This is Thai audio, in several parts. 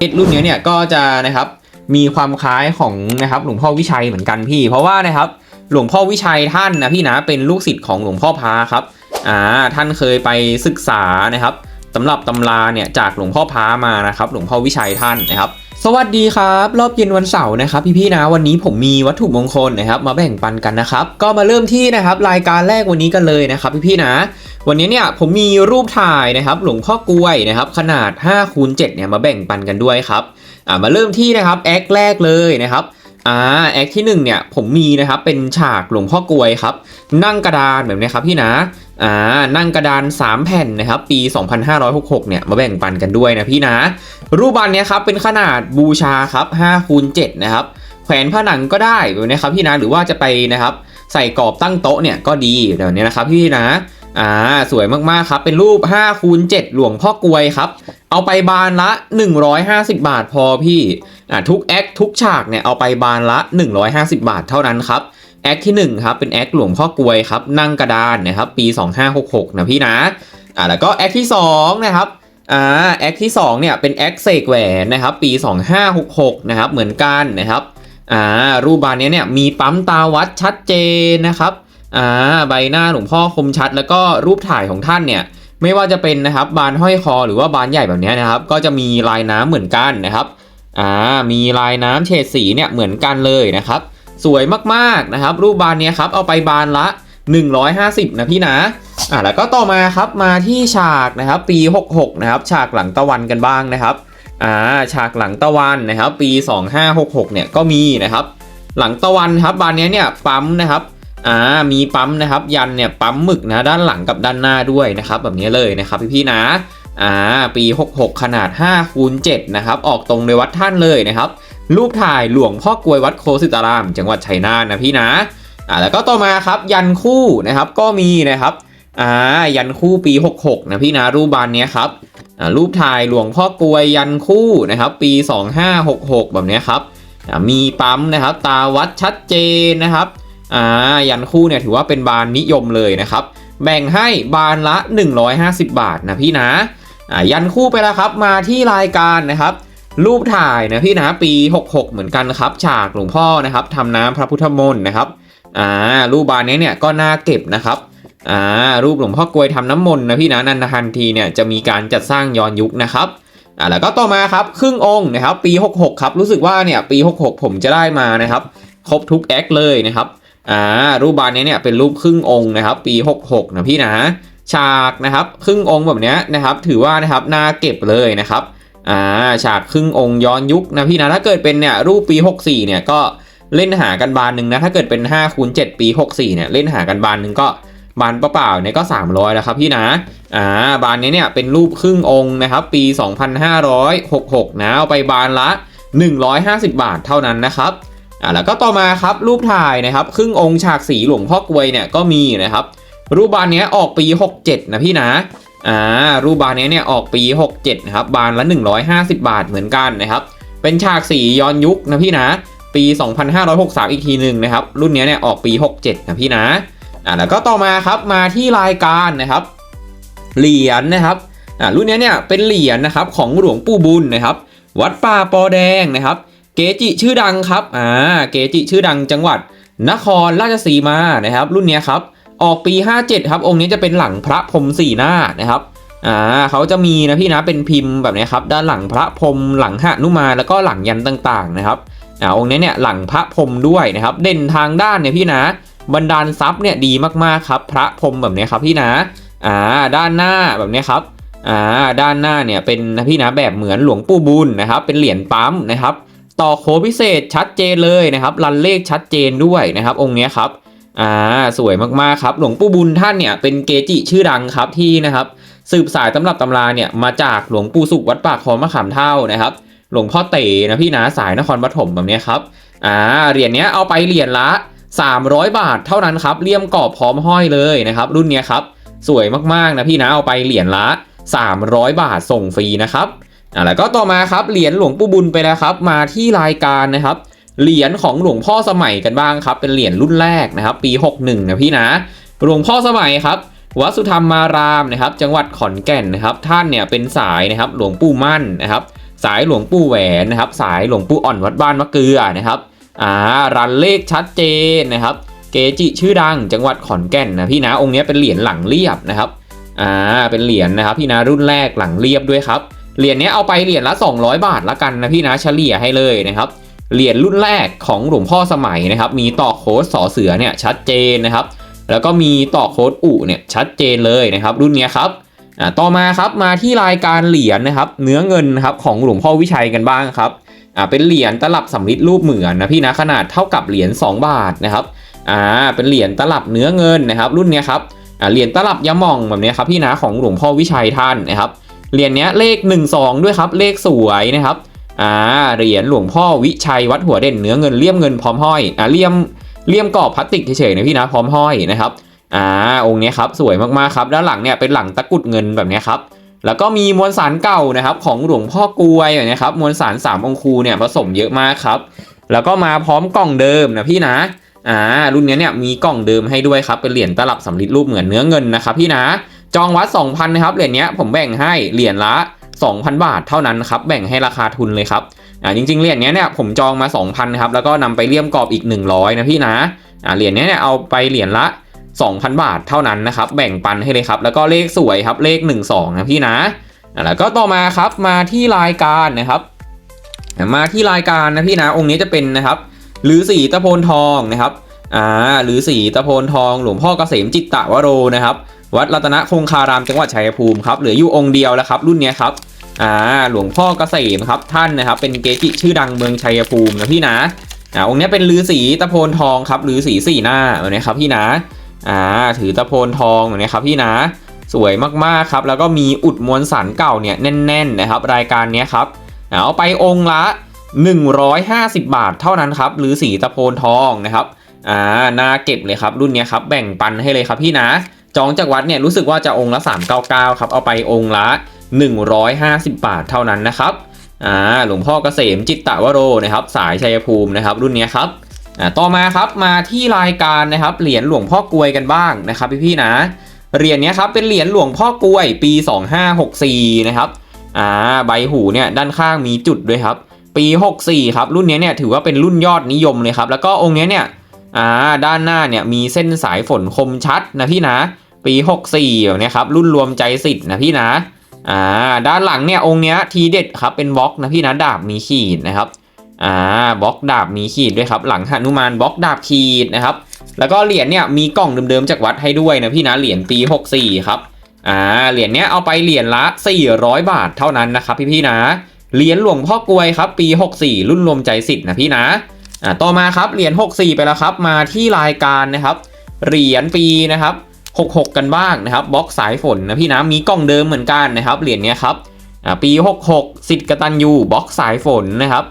เพชรรุ่นนี้เนี่ยก็จะนะครับมีความคล้ายของนะครับหลวงพ่อวิชัยเหมือนกันพี่ เพราะว่านะครับหลวงพ่อวิชัยท่านนะพี่นะเป็นลูกศิษย์ของหลวงพ่อพาครับอ่าท่านเคยไปศึกษานะครับสำหรับตำราเนี่ยจากหลวงพ่อพามานะครับ หลวงพ่อวิชัยท่านนะครับ สวัสดีครับ รอบเย็นวันเสาร์นะครับพี่ๆนะวันนี้ผมมีวัตถุมงคลนะครับมาแบ่งปันกันนะครับก็มาเริ่มที่นะครับรายการแรกวันนี้กันเลยนะครับพี่ๆนะ วันนี้เนี่ยผมมีรูปถ่ายนะครับหลวงพ่อกล้วยนะครับขนาด5คูณ7เนี่ยมาแบ่งปันกันด้วยครับอ่ามาเริ่มที่นะครับแอคแรกเลยนะครับ อ่าแอคที่หนึ่งเนี่ยผมมีนะครับเป็นฉากหลวงพ่อกลวยครับ นั่งกระดานแบบนี้ครับพี่นะอ่านั่งกระดาน 3 แผ่นนะครับปี 2566เนี่ยมาแบ่งปันกันด้วยนะพี่นะ รูปบันเนี้ยครับเป็นขนาดบูชาครับ5คูณ7นะครับแขวนผนังก็ได้แบบนี้ครับพี่นะหรือว่าจะไปนะครับใส่กรอบตั้งโต๊ะเนี่ยก็ดีเดี๋ยวนี้นะครับพี่นะอ่าสวยมากๆครับเป็นรูป5คูณ7หลวงพ่อกลวยครับ เอาไปบานละ 150 บาทพอพี่อ่าทุกแอคทุกฉากเนี่ยเอาไปบานละ 150 บาทเท่านั้นครับแอคที่1ครับเป็นแอคหลวงพ่อกลวยครับนั่งกระดานนะครับปี 2566 นะพี่นะอ่าแล้วก็แอคที่2นะครับอ่าแอคที่2เนี่ยเป็นแอคเสกแหวนนะครับปี 2566 นะครับเหมือนกันนะครับอ่ารูปบานนี้เนี่ยมีปั๊มตาวัดชัดเจนนะครับอ่าใบหน้าหลวงพ่อคมชัด แล้วก็รูปถ่ายของท่านเนี่ย ไม่ว่าจะเป็นนะครับบานห้อยคอหรือว่าบานใหญ่แบบนี้นะครับ ก็จะมีลายน้ำเหมือนกันนะครับอ่ามีลายน้ำเฉดสีเนี่ยเหมือนกันเลยนะครับ สวยมากๆนะครับ รูปบานเนี้ยครับเอาไปบานละ 150 นะพี่นะอ่าแล้วก็ต่อมาครับมาที่ฉากนะครับปี 66 นะครับ ฉากหลังตะวันกันบ้างนะครับอ่าฉากหลังตะวันนะครับ ปี 2566 เนี่ยก็มีนะครับ หลังตะวันครับบานนี้เนี่ยปั๊มนะครับ อ่ามีปั๊มนะครับ ยันเนี่ยปั๊มหมึกนะด้านหลังกับด้านหน้าด้วยนะครับ แบบนี้เลยนะครับพี่ๆนะอ่าปี 66 ขนาด5คูณ7นะครับ ออกตรงในวัดท่านเลยนะครับ รูปถ่ายหลวงพ่อกลวยวัดโคสิตาราม จังหวัดชัยนาทนะพี่นะอ่าแล้วก็ต่อมาครับยันคู่นะครับก็มีนะครับอ่ายันคู่ปี 66 นะพี่นะรูปบานเนี้ยครับอ่ารูปถ่ายหลวงพ่อกลวยยันคู่นะครับปี 2566 แบบนี้ครับมีปั๊มนะครับ ตาวัดชัดเจนนะครับ อ่ายันคู่เนี่ยถือว่าเป็นบานนิยมเลยนะครับ แบ่งให้บานละ 150 บาทนะพี่นะอ่ายันคู่ไปแล้วครับมาที่รายการนะครับ รูปถ่ายนะพี่นะปี 66 เหมือนกันครับ ฉากหลวงพ่อนะครับทำน้ำพระพุทธมนต์นะครับอ่ารูปบานนี้เนี่ยก็น่าเก็บนะครับอ่ารูปหลวงพ่อกลวยทำน้ำมนต์นะพี่นะนันททันทีเนี่ยจะมีการจัดสร้างย้อนยุคนะครับอ่าแล้วก็ต่อมาครับครึ่งองค์นะครับปี 66 ครับรู้สึกว่าเนี่ยปี 66 ผมจะได้มานะครับ ครบทุกแอคเลยนะครับ อ่ารูปบานนี้เนี่ยเป็นรูปครึ่งองค์นะครับ ปี 66 นะพี่นะฉากนะครับครึ่งองค์แบบเนี้ยนะครับ ถือว่านะครับน่าเก็บเลยนะครับอ่าฉากครึ่งองค์ย้อนยุคนะพี่นะถ้าเกิดเป็นเนี่ยรูปปี 64 เนี่ยก็เล่นหากันบานหนึ่งนะถ้าเกิดเป็น5คูณ7ปี 64 เนี่ยเล่นหากันบานหนึ่งก็บานเปล่าๆเนี่ยก็ 300 แล้วครับพี่นะอ่าบานนี้เนี่ยเป็นรูปครึ่งองค์นะครับ ปี 2566 นะเอาไปบานละ 150 บาทเท่านั้นนะครับ อ่าแล้วก็ต่อมาครับรูปถ่ายนะครับ ครึ่งองค์ฉากสีหลวงพ่อกวยเนี่ยก็มีนะครับ รูปบานนี้ออกปี 67 นะพี่นะอ่ารูปบานนี้เนี่ยออกปี 67 นะครับ บานละ 150 บาทเหมือนกันนะครับ เป็นฉากสีย้อนยุคนะพี่นะ ปี 2563 อีกทีหนึ่งนะครับ รุ่นนี้เนี่ยออกปี 67 นะพี่นะอ่าแล้วก็ต่อมาครับมาที่รายการนะครับ เหรียญนะครับอ่ารุ่นนี้เนี่ยเป็นเหรียญนะครับของหลวงปู่บุญนะครับ วัดป่าปอแดงนะครับ เกจิชื่อดังครับ อ่า เกจิชื่อดังจังหวัด นครราชสีมา นะครับ รุ่นนี้ครับ ออกปี 57 ครับ องค์นี้จะเป็นหลังพระพรหมสี่หน้านะครับ อ่า เขาจะมีนะพี่นะ เป็นพิมพ์แบบนี้ครับ ด้านหลังพระพรหมหลังหนุมา แล้วก็หลังยันต่างๆนะครับ อ่า องค์นี้เนี่ยหลังพระพรหมด้วยนะครับ เด่นทางด้านเนี่ยพี่นะ บรรดาลทรัพย์เนี่ยดีมากๆครับ พระพรหมแบบนี้ครับพี่นะ อ่า ด้านหน้าแบบนี้ครับ อ่า ด้านหน้าเนี่ยเป็นนะพี่นะแบบเหมือนหลวงปู่บุญนะครับ เป็นเหรียญปั๊มนะครับ ต่อโคพิเศษชัดเจนเลยนะครับรันเลขชัดเจนด้วยนะครับ องค์เนี้ยครับอ่าสวยมากๆครับ หลวงปู่บุญท่านเนี่ยเป็นเกจิชื่อดังครับที่นะครับ สืบสายตำรับตำราเนี่ยมาจากหลวงปู่สุขวัดปากคลองมะขามเท่านะครับ หลวงพ่อเต๋นะพี่นะสายนครปฐมแบบเนี้ยครับอ่าเหรียญเนี้ยเอาไปเหรียญละ 300 บาทเท่านั้นครับเลี่ยมกรอบพร้อมห้อยเลยนะครับ รุ่นเนี้ยครับสวยมากๆนะพี่นะเอาไปเหรียญละ 300 บาทส่งฟรีนะครับ อ่าแล้วก็ต่อมาครับเหรียญหลวงปู่บุญไปแล้วครับ มาที่รายการนะครับ เหรียญของหลวงพ่อสมัยกันบ้างครับ เป็นเหรียญรุ่นแรกนะครับ ปี 61 นะพี่นะหลวงพ่อสมัยครับวัดสุธรรมารามนะครับ จังหวัดขอนแก่นนะครับ ท่านเนี่ยเป็นสายนะครับ หลวงปู่มั่นนะครับ สายหลวงปู่แหวนนะครับ สายหลวงปู่อ่อนวัดบ้านมะเกลือนะครับอ่ารันเลขชัดเจนนะครับ เกจิชื่อดังจังหวัดขอนแก่นนะพี่นะองค์นี้เป็นเหรียญหลังเรียบนะครับอ่าเป็นเหรียญนะครับ พี่นะรุ่นแรกหลังเรียบด้วยครับ เหรียญนี้เอาไปเหรียญละ 200 บาทละกันนะพี่นะเฉลี่ยให้เลยนะครับเหรียญรุ่นแรกของหลวงพ่อสมัยนะครับ มีต่อโค้ดสอเสือเนี่ยชัดเจนนะครับ แล้วก็มีต่อโค้ดอุเนี่ยชัดเจนเลยนะครับ รุ่นนี้ครับอ่าต่อมาครับมาที่รายการเหรียญนะครับ เนื้อเงินครับของหลวงพ่อวิชัยกันบ้างครับอ่าเป็นเหรียญตลับสำริดรูปเหมือนนะพี่นะขนาดเท่ากับเหรียญ2 บาทนะครับอ่าเป็นเหรียญตลับเนื้อเงินนะครับ รุ่นนี้ครับอ่าเหรียญตลับยะหม่องแบบนี้ครับพี่นะของหลวงพ่อวิชัยท่านนะครับ เหรียญเนี้ยเลข 1 2 ด้วยครับเลขสวยนะครับอ่าเหรียญหลวงพ่อวิชัยวัดหัวเด่นเนื้อเงินเลี่ยมเงินพร้อมห้อยอ่าเลี่ยมเลี่ยมกรอบพลาสติกเฉยๆนะพี่นะพร้อมห้อยนะครับอ่าองค์นี้ครับสวยมากๆครับด้านหลังเนี่ยเป็นหลังตะกุดเงินแบบนี้ครับแล้วก็มีมวลสารเก่านะครับของหลวงพ่อกวยแบบเนี้ครับมวลสารสามองคูเนี่ยผสมเยอะมากครับแล้วก็มาพร้อมกล่องเดิมนะพี่นะอ่ารุ่นนี้เนี่ยมีกล่องเดิมให้ด้วยครับเป็นเหรียญตลับสำริดรูปเหมือนเนื้อเงินนะครับพี่นะ จองวัด 2,000นะครับเหรียญเนี้ยผมแบ่งให้เหรียญละ 2,000 บาทเท่านั้นครับแบ่งให้ราคาทุนเลยครับอ่าจริงๆเหรียญเนี้ยเนี่ยผมจองมา 2,000นะครับแล้วก็นำไปเลี่ยมกรอบอีก 100 นะพี่นะอ่าเหรียญเนี้ยเนี่ยเอาไปเหรียญละ 2,000 บาทเท่านั้นนะครับแบ่งปันให้เลยครับแล้วก็เลขสวยครับเลข 12 นะพี่นะอ่าแล้วก็ต่อมาครับมาที่รายการนะครับมาที่รายการนะพี่นะองค์นี้จะเป็นนะครับหรือสีตะโพนทองนะครับอ่าหรือสีตะโพนทองหลวงพ่อเกษมจิตตะวโรนะครับ วัดรัตนคงคารามจังหวัดชัยภูมิครับเหลืออยู่องค์เดียวแล้วครับ รุ่นนี้ครับอ่าหลวงพ่อเกษมครับท่านนะครับ เป็นเกจิชื่อดังเมืองชัยภูมินะพี่นะอ่าองค์นี้เป็นลือสีตะโพนทองครับลือสีสี่หน้าแบบนี้ครับพี่นะอ่าถือตะโพนทองแบบนี้ครับพี่นะสวยมากๆครับ แล้วก็มีอุดมวลสารเก่าเนี่ยแน่น ๆ นะครับ รายการนี้ครับเอาไปองค์ละ 150 บาทเท่านั้นครับหรือสีตะโพนทองนะครับอ่าน่าเก็บเลยครับรุ่นนี้ครับแบ่งปันให้เลยครับพี่นะ จองจากวัดเนี่ยรู้สึกว่าจะองค์ละ 399 ครับเอาไปองค์ละ 150 บาทเท่านั้นนะครับอ่าหลวงพ่อเกษมจิตตะวโรนะครับ สายชัยภูมินะครับ รุ่นนี้ครับอ่าต่อมาครับมาที่รายการนะครับเหรียญหลวงพ่อกวยกันบ้างนะครับพี่ๆนะเหรียญนี้ครับเป็นเหรียญหลวงพ่อกวยปี 2564 นะครับอ่าใบหูเนี่ยด้านข้างมีจุดด้วยครับ ปี 64 ครับรุ่นนี้เนี่ยถือว่าเป็นรุ่นยอดนิยมเลยครับแล้วก็องค์นี้เนี่ย อ่าด้านหน้าเนี่ยมีเส้นสายฝนคมชัดนะพี่นะ ปี 64แบบนี้ครับรุ่นรวมใจสิทธิ์นะพี่นะอ่าด้านหลังเนี่ยองค์เนี้ยทีเด็ดครับเป็นบล็อกนะพี่นะดาบมีขีดนะครับอ่าบล็อกดาบมีขีดด้วยครับ หลังหนุมานบล็อกดาบขีดนะครับ แล้วก็เหรียญเนี่ยมีกล่องเดิมๆจากวัดให้ด้วยนะพี่นะเหรียญปี 64 ครับอ่าเหรียญเนี้ยเอาไปเหรียญละ 400 บาทเท่านั้นนะครับพี่ๆนะเหรียญหลวงพ่อกลวยครับปี 64 รุ่นรวมใจสิทธิ์นะพี่นะ อ่าต่อมาครับเหรียญ64 ไปแล้วครับ มาที่รายการนะครับ เหรียญปีนะครับ66 กันบ้างนะครับบล็อกสายฝนนะพี่นะมีกล่องเดิมเหมือนกันนะครับเหรียญเนี้ยครับอ่าปี 66สิทธิ์กตันยูบล็อกสายฝนนะครับ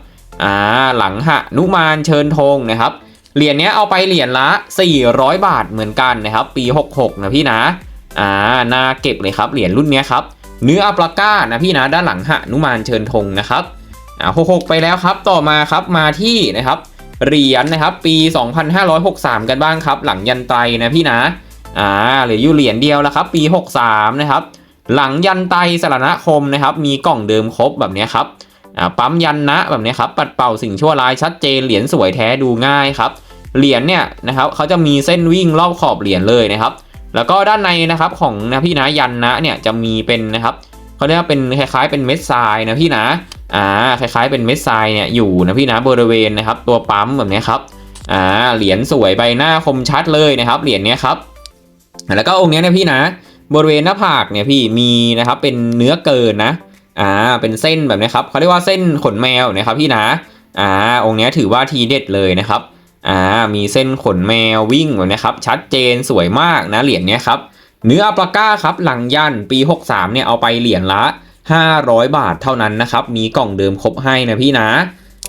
อ่าหลังหะนุมานเชิญธงนะครับเหรียญเนี้ยเอาไปเหรียญละ 400 บาทเหมือนกันนะครับ ปี 66 นะพี่นะอ่าน่าเก็บเลยครับเหรียญรุ่นเนี้ยครับเนื้ออัปลาก้านะพี่นะด้านหลังหะนุมานเชิญธงนะครับอ่าหกไปแล้วครับต่อมาครับมาที่นะครับ เหรียญนะครับ ปี 2563 กันบ้างครับ หลังยันไตนะพี่นะอ่าเหลืออยู่เหรียญเดียวแล้วครับ ปี 63 นะครับ หลังยันไตรสรณคมนะครับ มีกล่องเดิมครบแบบนี้ครับอ่าปั๊มยันนะแบบนี้ครับปัดเป่าสิ่งชั่วร้ายชัดเจนเหรียญสวยแท้ดูง่ายครับเหรียญเนี่ยนะครับเขาจะมีเส้นวิ่งรอบขอบเหรียญเลยนะครับ แล้วก็ด้านในนะครับของนะพี่นะยันนะเนี่ยจะมีเป็นนะครับ เขาเรียกว่าเป็นคล้ายๆเป็นเม็ดทรายนะพี่นะอ่าคล้ายๆเป็นเม็ดทรายเนี่ยอยู่นะพี่นะบริเวณนะครับ ตัวปั๊มแบบนี้ครับอ่าเหรียญสวยใบหน้าคมชัดเลยนะครับเหรียญเนี้ยครับแล้วก็องค์เนี้ยเนี่ยพี่นะ บริเวณหน้าผากเนี่ยพี่มีนะครับเป็นเนื้อเกินนะอ่าเป็นเส้นแบบนี้ครับเขาเรียกว่าเส้นขนแมวนะครับพี่นะอ่าองค์เนี้ยถือว่าทีเด็ดเลยนะครับอ่ามีเส้นขนแมววิ่งแบบนะครับชัดเจนสวยมากนะเหรียญเนี้ยครับ เนื้ออัปลาก้าครับหลังยันปี 63เนี่ยเอาไปเหรียญละ 500 บาทเท่านั้นนะครับ มีกล่องเดิมครบให้นะพี่นะ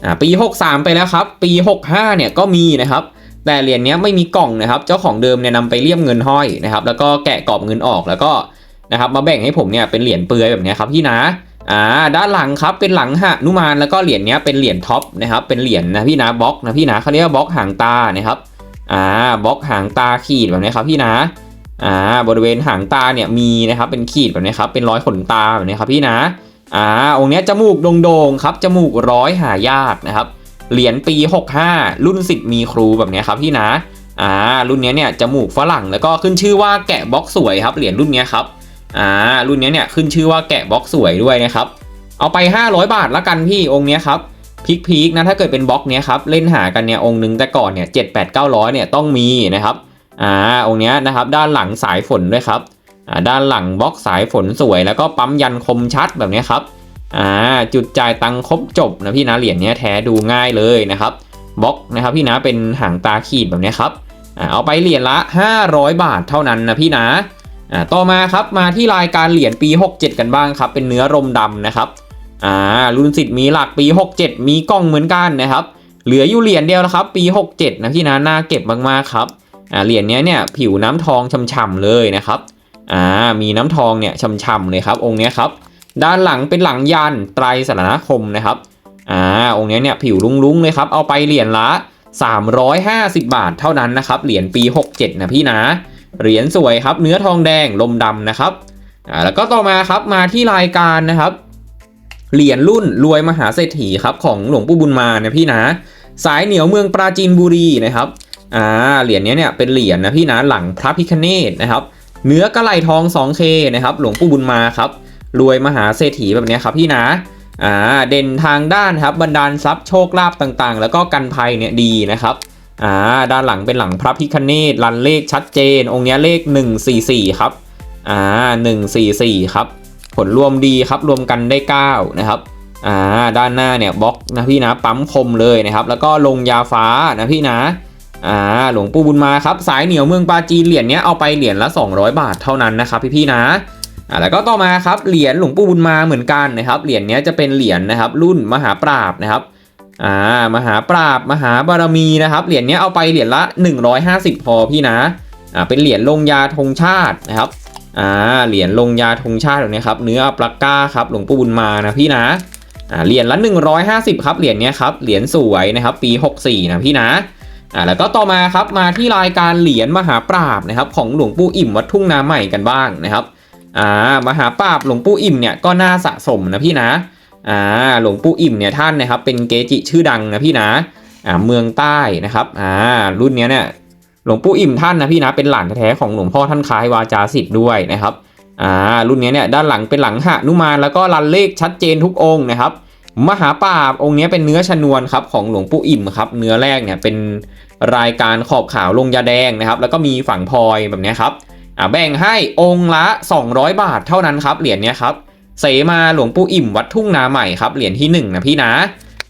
อ่าปี 63 ไปแล้วครับ ปี 65เนี่ยก็มีนะครับ แต่เหรียญนี้ไม่มีกล่องนะครับ เจ้าของเดิมเนี่ยนำไปเลี่ยมเงินห้อยนะครับ แล้วก็แกะกรอบเงินออกแล้วก็นะครับมาแบ่งให้ผมเนี่ยเป็นเหรียญเปลือยแบบนี้ครับพี่นะอ่าด้านหลังครับเป็นหลังหะนุมานแล้วก็เหรียญนี้เป็นเหรียญท็อปนะครับเป็นเหรียญนะพี่นะบล็อกนะพี่นะเขาเรียกว่าบล็อกหางตานะครับอ่าบล็อกหางตาขีดแบบนี้ครับพี่นะ อ่าบริเวณหางตาเนี่ยมีนะครับเป็นขีดแบบนี้ครับเป็นร้อยขนตาแบบนี้ครับพี่นะอ่าองค์นี้จมูกโด่งๆครับจมูกร้อยหายากนะครับเหรียญปี 65 รุ่นสิทธิ์มีครูแบบนี้ครับพี่นะอ่ารุ่นนี้เนี่ยจมูกฝรั่งแล้วก็ขึ้นชื่อว่าแกะบล็อกสวยครับเหรียญรุ่นนี้ครับอ่ารุ่นนี้เนี่ยขึ้นชื่อว่าแกะบล็อกสวยด้วยนะครับเอาไป 500 บาทละกันพี่องค์นี้ครับพีคพีคนะถ้าเกิดเป็นบล็อกเนี้ยครับเล่นหากันเนี่ยองค์นึงแต่ก่อนเนี่ย7 8 9 0 0เนี่ยต้องมีนะครับ อ่าองค์เนี้ยนะครับด้านหลังสายฝนด้วยครับอ่าด้านหลังบล็อกสายฝนสวย แล้วก็ปั๊มยันคมชัดแบบนี้ครับอ่าจุดจ่ายตังครบจบนะพี่นะเหรียญนี้แท้ดูง่ายเลยนะครับบล็อกนะครับพี่นะเป็นหางตาขีดแบบนี้ครับอ่าเอาไปเหรียญละ 500 บาทเท่านั้นนะพี่นะอ่าต่อมาครับมาที่รายการเหรียญปี 67 กันบ้างครับ เป็นเนื้อรมดำนะครับอ่ารุ่นสิทธิ์มีหลักปี 67 มีกล้องเหมือนกันนะครับ เหลืออยู่เหรียญเดียวนะครับ ปี 67 นะพี่นะน่าเก็บมากๆครับ อ่าเหรียญเนี้ยเนี่ยผิวน้ำทองช่ำๆเลยนะครับอ่ามีน้ำทองเนี่ยช่ำๆเลยครับ องค์เนี้ยครับด้านหลังเป็นหลังยันไตรสารณคมนะครับอ่าองค์เนี้ยเนี่ยผิวลุ้งๆเลยครับเอาไปเหรียญละ 350 บาทเท่านั้นนะครับเหรียญปี 67 นะพี่นะเหรียญสวยครับ เนื้อทองแดงลมดำนะครับอ่าแล้วก็ต่อมาครับมาที่รายการนะครับเหรียญรุ่นรวยมหาเศรษฐีครับของหลวงปู่บุญมานะพี่นะ สายเหนียวเมืองปราจีนบุรีนะครับ อ่าเหรียญนี้เนี่ยเป็นเหรียญนะพี่นะหลังพระพิคเนตนะครับ เนื้อกระไหลทอง 2K นะครับ หลวงปู่บุญมาครับรวยมหาเศรษฐีแบบนี้ครับพี่นะอ่าเด่นทางด้านครับบรรดาลทรัพย์โชคลาภต่างๆ แล้วก็กันภัยเนี่ยดีนะครับอ่าด้านหลังเป็นหลังพระพิคเนตรันเลขชัดเจน องค์เนี้ยเลข 144 ครับอ่า144 ครับ ผลรวมดีครับรวมกันได้ 9 นะครับอ่าด้านหน้าเนี่ยบล็อกนะพี่นะปั๊มคมเลยนะครับ แล้วก็ลงยาฟ้านะพี่นะ อ่าหลวงปู่บุญมาครับสายเหนียวเมืองปาจีนเหรียญเนี้ยเอาไปเหรียญละ 200 บาทเท่านั้นนะครับพี่ๆนะอ่าแล้วก็ต่อมาครับเหรียญหลวงปู่บุญมาเหมือนกันนะครับเหรียญเนี้ยจะเป็นเหรียญนะครับรุ่นมหาปราบนะครับอ่ามหาปราบมหาบารมีนะครับเหรียญเนี้ยเอาไปเหรียญละ 150 พอพี่นะอ่าเป็นเหรียญลงยาธงชาตินะครับอ่าเหรียญลงยาธงชาติแบบนี้ครับเนื้อปลาก้าครับหลวงปู่บุญมานะพี่นะอ่าเหรียญละ 150 ครับเหรียญเนี้ยครับเหรียญสวยนะครับปี 64 นะพี่นะ อ่าแล้วก็ต่อมาครับมาที่รายการเหรียญมหาปราบนะครับของหลวงปู่อิ่มวัดทุ่งนาใหม่กันบ้างนะครับอ่ามหาปราบหลวงปู่อิ่มเนี่ยก็น่าสะสมนะพี่นะอ่าหลวงปู่อิ่มเนี่ยท่านนะครับเป็นเกจิชื่อดังนะพี่นะอ่าเมืองใต้นะครับอ่ารุ่นเนี้ยเนี่ยหลวงปู่อิ่มท่านนะพี่นะเป็นหลานแท้ของหลวงพ่อท่านคล้ายวาจาสิทธิ์ด้วยนะครับอ่ารุ่นเนี้ยเนี่ยด้านหลังเป็นหลังหะนุมานแล้วก็รันเลขชัดเจนทุกองค์นะครับ มหาปราบองค์เนี้ยเป็นเนื้อชนวนครับของหลวงปู่อิ่มครับ เนื้อแรกเนี่ยเป็น รายการขอบขาวลงยาแดงนะครับ แล้วก็มีฝั่งพลอยแบบนี้ครับแบ่งให้องค์ละ 200 บาทเท่านั้นครับเหรียญเนี้ยครับเสมาหลวงปู่อิ่มวัดทุ่งนาใหม่ครับเหรียญที่1นะพี่นะ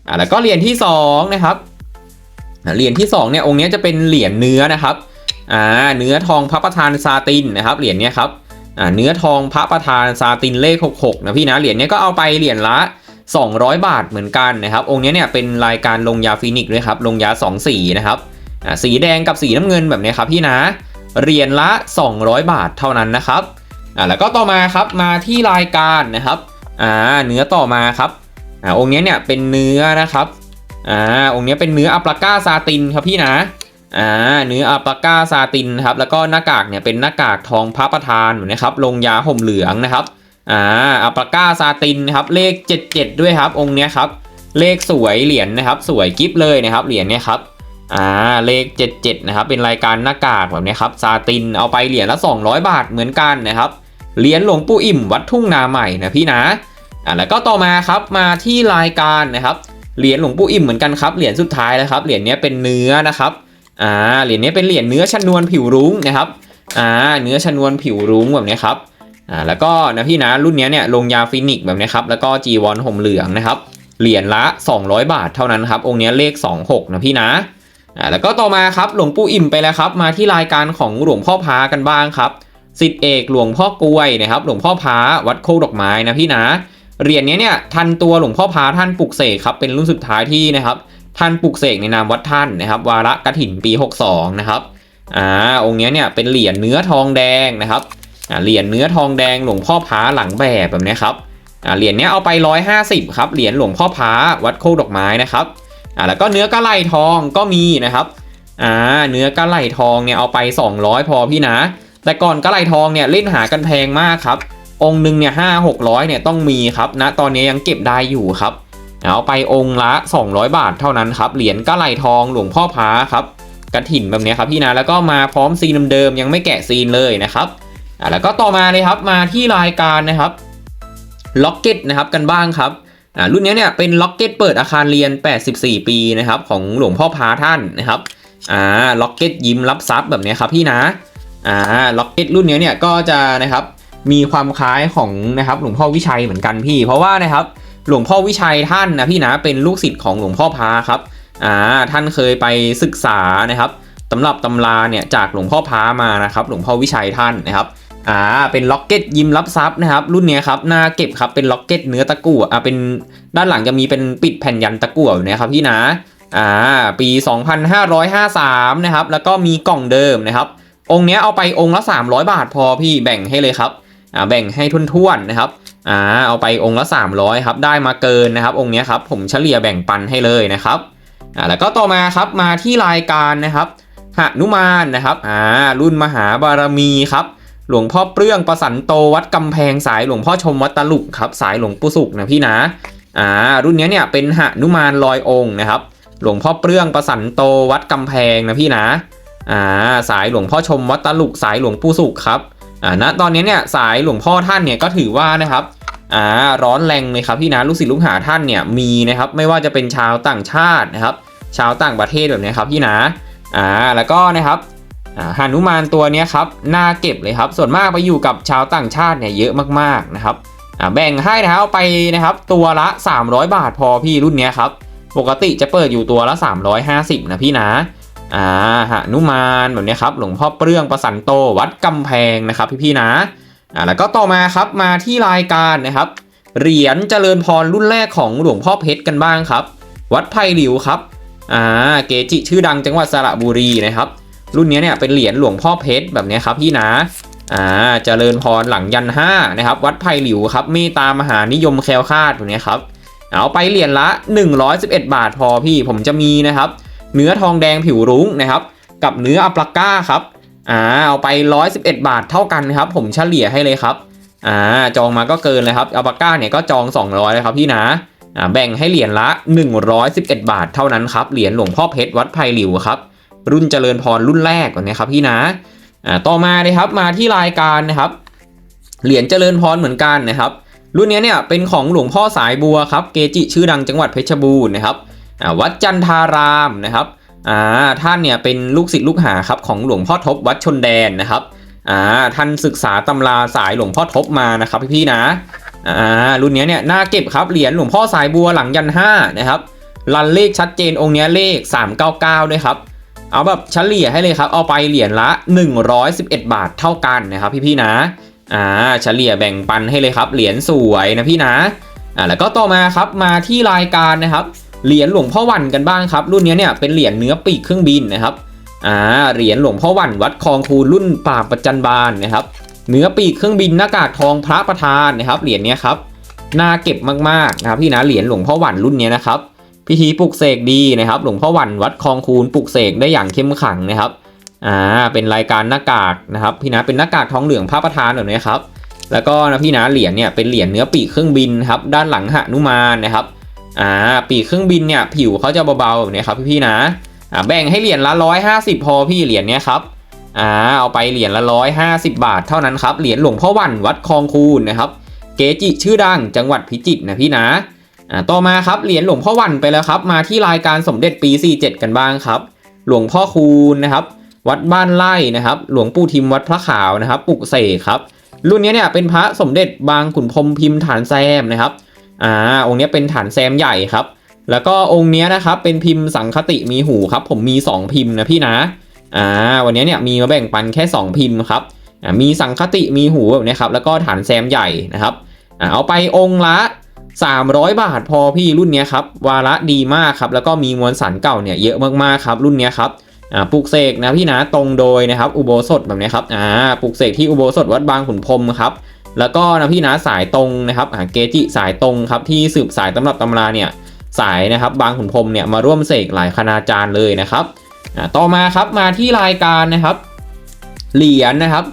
อ่าแล้วก็เหรียญที่2นะครับเหรียญที่2เนี่ยองค์นี้จะเป็นเหรียญเนื้อนะครับอ่าเนื้อทองพระประธานซาตินนะครับเหรียญเนี้ยครับอ่าเนื้อทองพระประธานซาตินเลข66นะพี่นะเหรียญเนี้ยก็เอาไปเหรียญละ 200 บาทเหมือนกันนะครับองค์นี้เนี่ยเป็นรายการลงยาฟินิกส์ด้วยครับลงยา2สีนะครับ สีแดงกับสีน้ำเงินแบบนี้ครับพี่นะเหรียญละ 200 บาทเท่านั้นนะครับอ่าแล้วก็ต่อมาครับมาที่รายการนะครับอ่าเนื้อต่อมาครับอ่าองค์นี้เนี่ยเป็นเนื้อนะครับอ่าองค์นี้เป็นเนื้ออัปลาก้าซาตินครับพี่นะอ่าเนื้ออัปลาก้าซาตินครับแล้วก็หน้ากากเนี่ยเป็นหน้ากากทองพระประธานนะครับลงยาห่มเหลืองนะครับอ่าอัปปาก้าซาตินนะครับเลข 77 ด้วยครับองค์นี้ครับเลขสวยเหรียญนะครับ สวยกิฟเลยนะครับเหรียญเนี้ยครับ อ่าเลข 77 นะครับ เป็นรายการหน้ากากแบบนี้ครับซาตินเอาไปเหรียญละ 200 บาทเหมือนกันนะครับเหรียญหลวงปู่อิ่มวัดทุ่งนาใหม่นะพี่นะอ่าแล้วก็ต่อมาครับมาที่รายการนะครับเหรียญหลวงปู่อิ่มเหมือนกันครับเหรียญสุดท้ายแล้วครับเหรียญนี้เป็นเนื้อนะครับอ่าเหรียญนี้เป็นเหรียญเนื้อชนวนผิวรุ้งนะครับอ่าเนื้อชนวนผิวรุ้งแบบนี้ครับอ่าแล้วก็นะพี่นะรุ่นนี้เนี่ยลงยาฟินิกแบบนี้ครับแล้วก็จีวอนห่มเหลืองนะครับเหรียญละ 200 บาทเท่านั้นครับองค์นี้เลข 26 นะพี่นะ อ่าแล้วก็ต่อมาครับหลวงปู่อิ่มไปแล้วครับมาที่รายการของหลวงพ่อพากันบ้างครับสิทธิเอกหลวงพ่อกล้วยนะครับหลวงพ่อพาวัดโคกดอกไม้นะพี่นะเหรียญนี้เนี่ยทันตัวหลวงพ่อพาท่านปลุกเสกครับเป็นรุ่นสุดท้ายที่นะครับท่านปลุกเสกในนามวัดท่านนะครับวาระกฐินปี 62 นะครับอ่าองค์เนี้ยเนี่ยเป็นเหรียญเนื้อทองแดงนะครับอ่าเหรียญเนื้อทองแดงหลวงพ่อพาหลังแบบแบบนี้ครับอ่าเหรียญนี้เอาไป 150ครับเหรียญหลวงพ่อพาวัดโคกดอกไม้นะครับ อ่าแล้วก็เนื้อกระไหลทองก็มีนะครับอ่าเนื้อกระไหลทองเนี่ยเอาไป 200 พอพี่นะ แต่ก่อนกระไหลทองเนี่ยเล่นหากันแพงมากครับ องค์หนึ่งเนี่ยห้าหกร้อยเนี่ยต้องมีครับณตอนนี้ยังเก็บได้อยู่ครับเอาไปองค์ละ 200 บาทเท่านั้นครับเหรียญกระไหลทองหลวงพ่อพาครับกระถิ่นแบบนี้ครับพี่นะแล้วก็มาพร้อมซีนเดิมๆยังไม่แกะซีนเลยนะครับอ่าแล้วก็ต่อมาเลยครับมาที่รายการนะครับล็อกเก็ตนะครับกันบ้างครับ อ่ารุ่นนี้เนี่ยเป็นล็อกเก็ตเปิดอาคารเรียน 84 ปีนะครับของหลวงพ่อพาท่านนะครับอ่าล็อกเก็ตยิ้มรับทรัพย์แบบนี้ครับพี่นะอ่าล็อกเก็ตรุ่นนี้เนี่ยก็จะนะครับมีความคล้ายของนะครับหลวงพ่อวิชัยเหมือนกันพี่ เพราะว่านะครับหลวงพ่อวิชัยท่านนะพี่นะเป็นลูกศิษย์ของหลวงพ่อพาครับอ่าท่านเคยไปศึกษานะครับตำรับตำราเนี่ยจากหลวงพ่อพามานะครับหลวงพ่อวิชัยท่านนะครับ อ่าเป็นล็อกเก็ตยิ้มรับทรัพย์นะครับ รุ่นนี้ครับหน้าเก็บครับเป็นล็อกเก็ตเนื้อตะกั่วอ่าเป็นด้านหลังจะมีเป็นปิดแผ่นยันตะกั่วอยู่นะครับพี่นะอ่าปี 2553 นะครับ แล้วก็มีกล่องเดิมนะครับ องค์นี้เอาไปองค์ละ 300 บาทพอพี่แบ่งให้เลยครับอ่าแบ่งให้ทุนๆนะครับอ่าเอาไปองค์ละ 300ครับได้มาเกินนะครับ องค์นี้ครับผมเฉลี่ยแบ่งปันให้เลยนะครับอ่าแล้วก็ต่อมาครับมาที่รายการนะครับหนุมานนะครับอ่ารุ่นมหาบารมีครับ หลวงพ่อเปลื้องประสันโตวัดกำแพงสายหลวงพ่อชมวัดตลุกครับสายหลวงปู่สุกนะพี่นะอ่ารุ่นเนี้ยเนี่ยเป็นหนุมานลอยองค์นะครับ หลวงพ่อเปลื้องประสันโตวัดกำแพงนะพี่นะอ่าสายหลวงพ่อชมวัดตลุกสายหลวงปู่สุกครับอ่าณตอนนี้เนี่ยสายหลวงพ่อท่านเนี่ยก็ถือว่านะครับอ่าร้อนแรงเลยครับพี่นะลูกศิษย์ลูกหาท่านเนี่ยมีนะครับไม่ว่าจะเป็นชาวต่างชาตินะครับ ชาวต่างประเทศแบบนี้ครับพี่นะอ่าแล้วก็นะครับ อ่านุมานตัวนี้ครับน่าเก็บเลยครับ ส่วนมากไปอยู่กับชาวต่างชาติเนี่ยเยอะมากๆนะครับแบ่งให้นะครับไปนะครับตัวละ 300 บาทพอพี่รุ่นนี้ครับปกติจะเปิดอยู่ตัวละ 350 นะพี่นะอ่าหนุมานแบบนี้ครับหลวงพ่อเปลื้องประสันโตวัดกำแพงนะครับพี่ๆนะอ่าแล้วก็ต่อมาครับมาที่รายการนะครับ เหรียญเจริญพรรุ่นแรกของหลวงพ่อเพชรกันบ้างครับ วัดไผ่หลิวครับอ่าเกจิชื่อดังจังหวัดสระบุรีนะครับ รุ่นนี้เนี่ยเป็นเหรียญหลวงพ่อเพชรแบบนี้ครับพี่นะอ่าเจริญพรหลังยันห้านะครับ วัดไผ่หลิวครับเมตตามหานิยมแคล้วคาดแบบนี้ครับเอาไปเหรียญละ 111 บาทพอพี่ผมจะมีนะครับ เนื้อทองแดงผิวรุ้งนะครับ กับเนื้ออัปลาก้าครับอ่าเอาไป 111 บาทเท่ากันครับ ผมเฉลี่ยให้เลยครับอ่าจองมาก็เกินเลยครับอัปลาก้าเนี่ยก็จอง 200เลยครับพี่นะอ่าแบ่งให้เหรียญละ 111 บาทเท่านั้นครับเหรียญหลวงพ่อเพชรวัดไผ่หลิวครับ รุ่นเจริญพรรุ่นแรกก่อนนะครับพี่นะอ่าต่อมาเลยครับมาที่รายการนะครับเหรียญเจริญพรเหมือนกันนะครับ รุ่นนี้เนี่ยเป็นของหลวงพ่อสายบัวครับเกจิชื่อดังจังหวัดเพชรบูรณ์นะครับวัดจันทารามนะครับอ่าท่านเนี่ยเป็นลูกศิษย์ลูกหาครับของหลวงพ่อทบวัดชนแดนนะครับอ่าท่านศึกษาตำราสายหลวงพ่อทบมานะครับพี่ๆนะอ่ารุ่นนี้เนี่ยน่าเก็บครับเหรียญหลวงพ่อสายบัวหลังยันห้านะครับรันเลขชัดเจนองค์เนี้ยเลข 399 ด้วยครับ เอาแบบเฉลี่ยให้เลยครับ เอาไปเหรียญละ 111 บาทเท่ากันนะครับพี่ๆนะ อ่าเฉลี่ยแบ่งปันให้เลยครับ เหรียญสวยนะพี่นะอ่าแล้วก็ต่อมาครับมาที่รายการนะครับ เหรียญหลวงพ่อวันกันบ้างครับ รุ่นนี้เนี่ยเป็นเหรียญเนื้อปีกเครื่องบินนะครับ อ่าเหรียญหลวงพ่อวันวัดคลองคูรุ่นปราบประจันบานนะครับ เนื้อปีกเครื่องบินหน้ากากทองพระประธานนะครับ เหรียญเนี้ยครับน่าเก็บมากๆนะครับพี่นะเหรียญหลวงพ่อวันรุ่นเนี้ยนะครับ พิธีปลุกเสกดีนะครับ หลวงพ่อวันวัดคลองคูนปลุกเสกได้อย่างเข้มขังนะครับอ่าเป็นรายการหน้ากากนะครับพี่นะเป็นหน้ากากทองเหลืองพระประธานแบบนี้ครับแล้วก็นะพี่นะเหรียญเนี่ยเป็นเหรียญเนื้อปีกเครื่องบินครับด้านหลังหนุมานนะครับอ่าปีกเครื่องบินเนี่ยผิวเขาจะเบาๆแบบนี้ครับพี่ๆนะอ่าแบ่งให้เหรียญละร้อยห้าสิบพอพี่เหรียญเนี้ยครับอ่าเอาไปเหรียญละร้อยห้าสิบบาทเท่านั้นครับเหรียญหลวงพ่อวันวัดคลองคูนนะครับ เกจิชื่อดังจังหวัดพิจิตรนะพี่นะ อ่าต่อมาครับเหรียญหลวงพ่อวันไปแล้วครับมาที่รายการสมเด็จปี 47 กันบ้างครับ หลวงพ่อคูนนะครับ วัดบ้านไร่นะครับ หลวงปู่ทิมวัดพระขาวนะครับปุกเสกครับ รุ่นนี้เนี่ยเป็นพระสมเด็จบางขุนพรหมพิมพ์ฐานแซมนะครับอ่าองค์นี้เป็นฐานแซมใหญ่ครับ แล้วก็องค์นี้นะครับเป็นพิมพ์สังคติมีหูครับ ผมมี 2 พิมพ์นะพี่นะอ่าวันนี้เนี่ยมีมาแบ่งปันแค่ 2 พิมพ์ครับมีสังคติมีหูแบบนี้ครับแล้วก็ฐานแซมใหญ่นะครับอเอาไปองค์ละ 300 บาทพอพี่รุ่นเนี้ยครับ วาระดีมากครับ แล้วก็มีมวลสารเก่าเนี่ยเยอะมากๆครับ รุ่นเนี้ยครับอ่าปลูกเสกนะพี่นะตรงโดยนะครับ อุโบสถแบบนี้ครับอ่าปลูกเสกที่อุโบสถวัดบางขุนพรมครับแล้วก็นะพี่นะสายตรงนะครับอ่าเกจิสายตรงครับที่สืบสายตำรับตำราเนี่ยสายนะครับบางขุนพรมเนี่ยมาร่วมเสกหลายคณาจารย์เลยนะครับอ่าต่อมาครับมาที่รายการนะครับ เหรียญนะครับ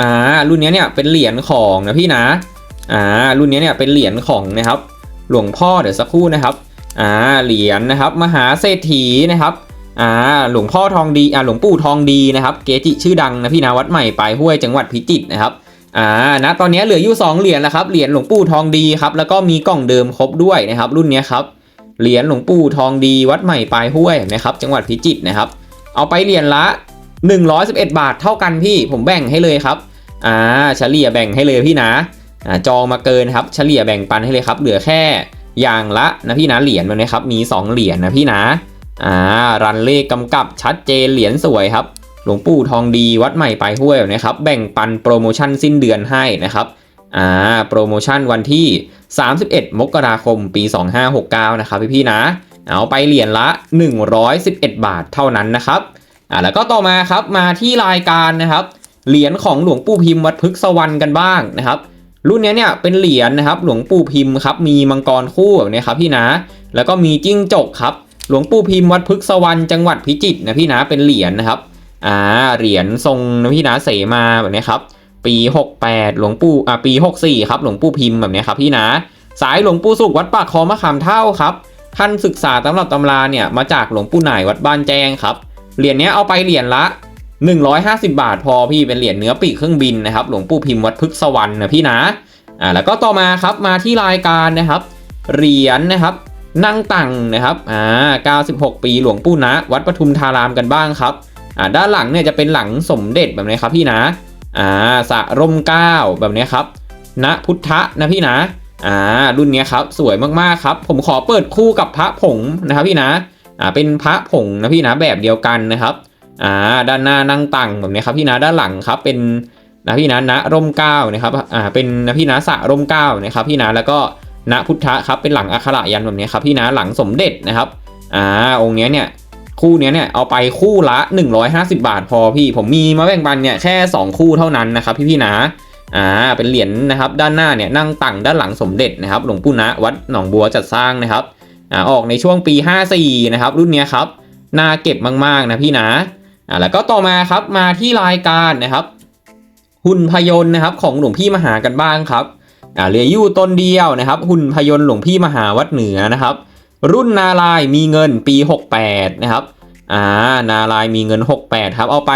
อ่ารุ่นนี้เนี่ยเป็นเหรียญของนะพี่นะ อ่ารุ่นนี้เนี่ยเป็นเหรียญของนะครับ หลวงพ่อเดี๋ยวสักครู่นะครับอ่าเหรียญนะครับ มหาเศรษฐีนะครับอ่าหลวงพ่อทองดีอ่าหลวงปู่ทองดีนะครับ เกจิชื่อดังนะพี่นาวัดใหม่ปลายห้วยจังหวัดพิจิตรนะครับอ่านะตอนนี้เหลืออยู่สองเหรียญแล้วครับเหรียญหลวงปู่ทองดีครับแล้วก็มีกล่องเดิมครบด้วยนะครับ รุ่นนี้ครับเหรียญหลวงปู่ทองดีวัดใหม่ปลายห้วยนะครับ จังหวัดพิจิตรนะครับ เอาไปเหรียญละ 111 บาทเท่ากันพี่ผมแบ่งให้เลยครับอ่าเฉลี่ยแบ่งให้เลยพี่นะอ่า จองมาเกินครับเฉลี่ยแบ่งปันให้เลยครับเหลือแค่อย่างละนะพี่นะเหรียญแบบนี้ครับมี 2 เหรียญนะพี่นะอ่ารันเลขกำกับชัดเจนเหรียญสวยครับหลวงปู่ทองดีวัดใหม่ปลายห้วยนะครับแบ่งปันโปรโมชั่นสิ้นเดือนให้นะครับอ่าโปรโมชั่นวันที่ 31 มกราคมปี 2569 นะครับพี่ๆนะ เอาไปเหรียญละ 111 บาทเท่านั้นนะครับอ่าแล้วก็ต่อมาครับมาที่รายการนะครับเหรียญของหลวงปู่พิมพ์วัดพฤกษวรรณกันบ้างนะครับ รุ่นนี้เนี่ยเป็นเหรียญนะครับ หลวงปู่พิมพ์ครับ มีมังกรคู่แบบนี้ครับพี่นะ แล้วก็มีจิ้งจกครับ หลวงปู่พิมพ์วัดพฤกษวรรณจังหวัดพิจิตรนะพี่นะเป็นเหรียญนะครับ อ่า เหรียญทรงนะพี่นะเสมาแบบนี้ครับ ปี 68 หลวงปู่ อ่า ปี 64 ครับ หลวงปู่พิมพ์แบบนี้ครับพี่นะ สายหลวงปู่สุขวัดปากคลองมะขามเท่าครับ ท่านศึกษาตำรับตำราเนี่ยมาจากหลวงปู่หน่ายวัดบ้านแจ้งครับ เหรียญนี้เอาไปเหรียญละ 150 บาทพอพี่เป็นเหรียญเนื้อปีกเครื่องบินนะครับ หลวงปู่พิมพ์วัดพฤกษวรรณนะพี่นะอ่าแล้วก็ต่อมาครับมาที่รายการนะครับ เหรียญนะครับนั่งตังนะครับอ่า96 ปีหลวงปู่นะ วัดปทุมธารามกันบ้างครับอ่าด้านหลังเนี่ยจะเป็นหลังสมเด็จแบบนี้ครับพี่นะอ่าสะร่มเก้าแบบนี้ครับณพุทธะนะพี่นะอ่ารุ่นนี้ครับสวยมากๆครับ ผมขอเปิดคู่กับพระผงนะครับพี่นะอ่าเป็นพระผงนะพี่นะแบบเดียวกันนะครับ อ่าด้านหน้านั่งตังแบบนี้ครับพี่นะด้านหลังครับเป็นนะพี่นะณร่มเก้านะครับอ่าเป็นนะพี่นะสะร่มเก้านะครับพี่นะแล้วก็ณพุทธะครับเป็นหลังอักขระยันแบบนี้ครับพี่นะหลังสมเด็จนะครับอ่าองค์เนี้ยเนี่ยคู่เนี้ยเนี่ยเอาไปคู่ละ 150 บาทพอพี่ผมมีมาแบ่งปันเนี่ยแค่ 2 คู่เท่านั้นนะครับพี่พี่นะอ่าเป็นเหรียญนะครับด้านหน้าเนี่ยนั่งตังด้านหลังสมเด็จนะครับหลวงปู่นะวัดหนองบัวจัดสร้างนะครับอ่าออกในช่วงปี 54นะครับรุ่นเนี้ยครับน่าเก็บมากๆนะพี่นะ อ่าแล้วก็ต่อมาครับมาที่รายการนะครับ หุ่นพยนต์นะครับของหลวงพี่มหากันบ้างครับอ่าเหลือยู่ต้นเดียวนะครับ หุ่นพยนต์หลวงพี่มหาวัดเหนือนะครับ รุ่นนาลายมีเงินปี 68 นะครับอ่านาลายมีเงิน 68 ครับ เอาไป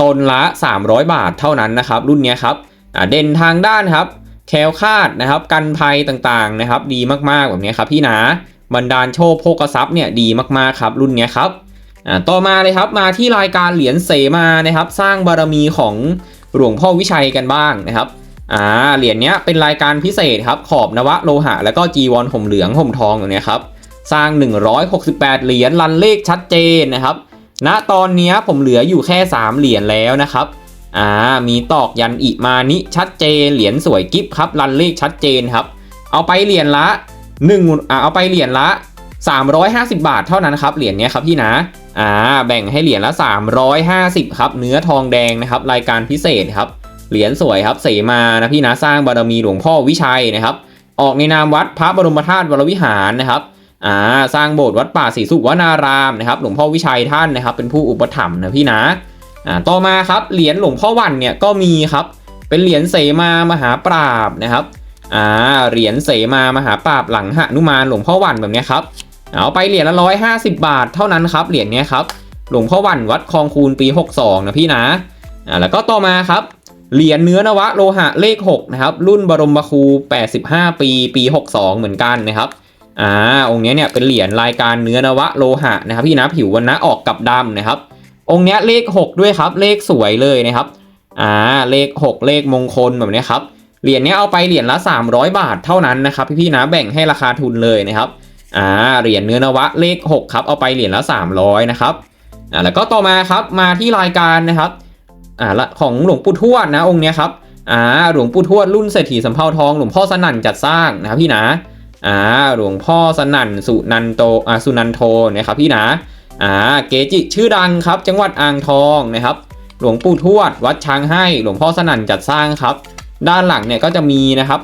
ตนละ 300 บาทเท่านั้นนะครับ รุ่นนี้ครับอ่าเด่นทางด้านครับแคล้วคาดนะครับ กันภัยต่างๆนะครับ ดีมากๆแบบนี้ครับพี่นะบรรดาโชคโภกทรัพย์เนี่ยดีมากๆครับ รุ่นนี้ครับ อ่าต่อมาเลยครับมาที่รายการเหรียญเสมานะครับ สร้างบารมีของหลวงพ่อวิชัยกันบ้างนะครับอ่าเหรียญเนี้ยเป็นรายการพิเศษครับขอบนวะโลหะ แล้วก็จีวรห่มเหลืองห่มทองอย่างเนี้ยครับสร้าง 168 เหรียญรันเลขชัดเจนนะครับณตอนนี้ผมเหลืออยู่แค่ 3 เหรียญแล้วนะครับอ่ามีตอกยันอิมานิชัดเจน เหรียญสวยกิฟครับรันเลขชัดเจนครับ เอาไปเหรียญละ1อ่าเอาไปเหรียญละ 350 บาทเท่านั้นครับเหรียญเนี้ยครับพี่นะ อ่าแบ่งให้เหรียญละ 350 ครับ เนื้อทองแดงนะครับ รายการพิเศษครับ เหรียญสวยครับ เสมานะพี่นะสร้างบารมีหลวงพ่อวิชัยนะครับ ออกในนามวัดพระบรมธาตุวรวิหารนะครับอ่าสร้างโบสถ์วัดป่าศรีสุวนารามนะครับ หลวงพ่อวิชัยท่านนะครับ เป็นผู้อุปถัมภ์นะพี่นะอ่าต่อมาครับเหรียญหลวงพ่อวันเนี่ยก็มีครับ เป็นเหรียญเสมามหาปราบนะครับอ่าเหรียญเสมามหาปราบหลังหนุมานหลวงพ่อวันแบบนี้ครับ เอาไปเหรียญละร้อยห้าสิบบาทเท่านั้นครับเหรียญนี้ครับหลวงพ่อวันวัดคลองคูนปี 62 นะพี่นะอ่าแล้วก็ต่อมาครับเหรียญเนื้อนวะโลหะเลข6นะครับรุ่นบรมครู 85 ปี ปี 62 เหมือนกันนะครับอ่าองค์นี้เนี่ยเป็นเหรียญรายการเนื้อนวะโลหะนะครับพี่นะผิววันนะออกกับดำนะครับ องค์นี้เลข 6 ด้วยครับ เลขสวยเลยนะครับอ่าเลข 6 เลขมงคลแบบนี้ครับเหรียญนี้เอาไปเหรียญละ 300 บาทเท่านั้นนะครับพี่ๆนะแบ่งให้ราคาทุนเลยนะครับ อ่าเหรียญเนื้อนวะเลข 6 ครับเอาไปเหรียญละ 300 นะครับอ่าแล้วก็ต่อมาครับมาที่รายการนะครับอ่าของหลวงปู่ทวดนะองค์เนี้ยครับอ่าหลวงปู่ทวดรุ่นเศรษฐีสำเภาทองหลวงพ่อสนั่นจัดสร้างนะครับพี่นะอ่าหลวงพ่อสนั่นสุนันโตอ่าสุนันโทนะครับพี่นะอ่าเกจิชื่อดังครับ จังหวัดอ่างทองนะครับ หลวงปู่ทวด วัดช้างให้ หลวงพ่อสนั่นจัดสร้างครับ ด้านหลังเนี่ยก็จะมีนะครับ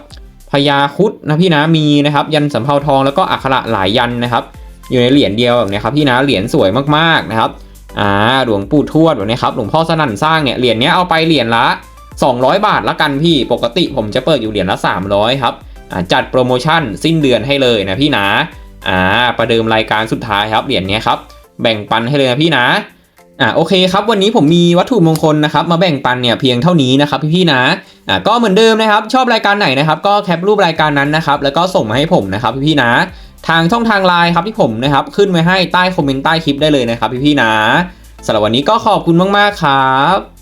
พญาคุดนะพี่นะมีนะครับ ยันสำเภาทองแล้วก็อักขระหลายยันนะครับ อยู่ในเหรียญเดียวแบบนี้ครับพี่นะเหรียญสวยมากๆนะครับอ่าหลวงปู่ทวดแบบนี้ครับหลวงพ่อสนั่นสร้างเนี่ยเหรียญเนี้ยเอาไปเหรียญละ 200 บาทละกันพี่ปกติผมจะเปิดอยู่เหรียญละ 300ครับอ่าจัดโปรโมชั่นสิ้นเดือนให้เลยนะพี่นะอ่าประเดิมรายการสุดท้ายครับเหรียญเนี้ยครับแบ่งปันให้เลยนะพี่นะ อ่าโอเคครับวันนี้ผมมีวัตถุมงคลนะครับมาแบ่งปันเนี่ยเพียงเท่านี้นะครับพี่ๆนะอ่าก็เหมือนเดิมนะครับชอบรายการไหนนะครับก็แคปรูปรายการนั้นนะครับแล้วก็ส่งมาให้ผมนะครับพี่ๆนะ ทางช่องทางไลน์ครับที่ผมนะครับขึ้นไว้ให้ใต้คอมเมนต์ใต้คลิปได้เลยนะครับพี่ๆนะสำหรับวันนี้ก็ขอบคุณมากๆครับ